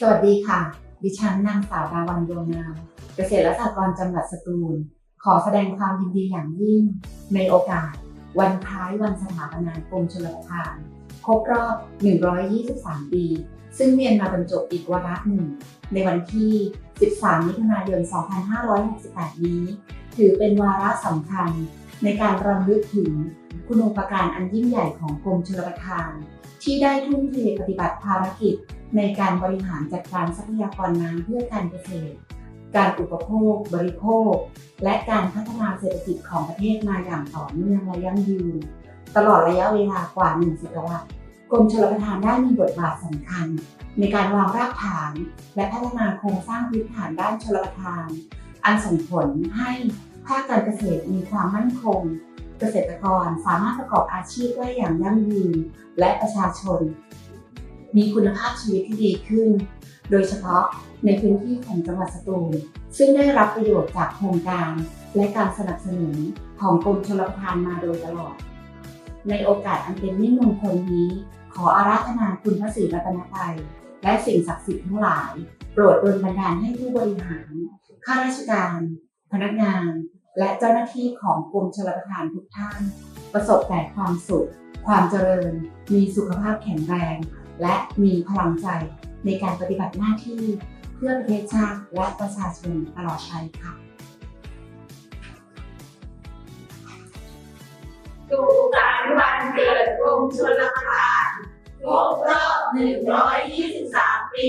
สวัสดีค่ะ ดิฉันนางสาวดาวันดวงนาม เกษตรและสหกรณ์จังหวัดสตูล ขอแสดงความยินดีอย่างยิ่ง ในโอกาส วันคล้ายวันสถาปนากรมชลประทาน ครบรอบ 123 ปี ซึ่งเวียนมาบรรจบอีกวาระหนึ่ง ในวันที่ 13 มิถุนายน 2568 นี้ ถือเป็นวาระสำคัญในการรำลึกถึงคุณูปการอันยิ่งใหญ่ของกรมชลประทาน ที่ได้ทุ่มเทปฏิบัติภารกิจ ในการบริหารจัดการทรัพยากรน้ำเพื่อการเกษตร การอุปโภค บริโภค และการพัฒนาเศรษฐกิจของประเทศมาอย่างต่อเนื่องและยั่งยืน ตลอดระยะเวลากว่าหนึ่งศตวรรษกรมชลประทานได้มีบทบาทสำคัญ ในการวางรากฐาน และพัฒนาโครงสร้างพื้นฐานด้านชลประทาน อันส่งผลให้ภาคการเกษตรมีความมั่นคง กษตรกรสามารถประกอบอาชีพได้อย่างยั่งยืน และประชาชน มีคุณภาพชีวิตที่ดีขึ้น โดยเฉพาะในพื้นที่ของจังหวัดสตูลซึ่งได้รับประโยชน์จากโครงการและการสนับสนุนของกรมชลประทานมาโดยตลอด ในโอกาสอันเป็นมิ่งมงคลนี้ ขออาราธนาคุณพระศรีรัตนตรัยและสิ่งศักดิ์สิทธิ์ทั้งหลาย โปรดดลบันดาลให้ผู้บริหาร ข้าราชการ พนักงาน และเจ้าหน้าที่ของกรมชลประทานทุกท่าน ประสบแต่ความสุข ความเจริญ มีสุขภาพแข็งแรง และมีพลังใจในการปฏิบัติหน้าที่เพื่อประเทศชาติและประชาชนตลอดไปค่ะสุขสันต์วันเกิดกรมชลประทานครบรอบ 123 ปี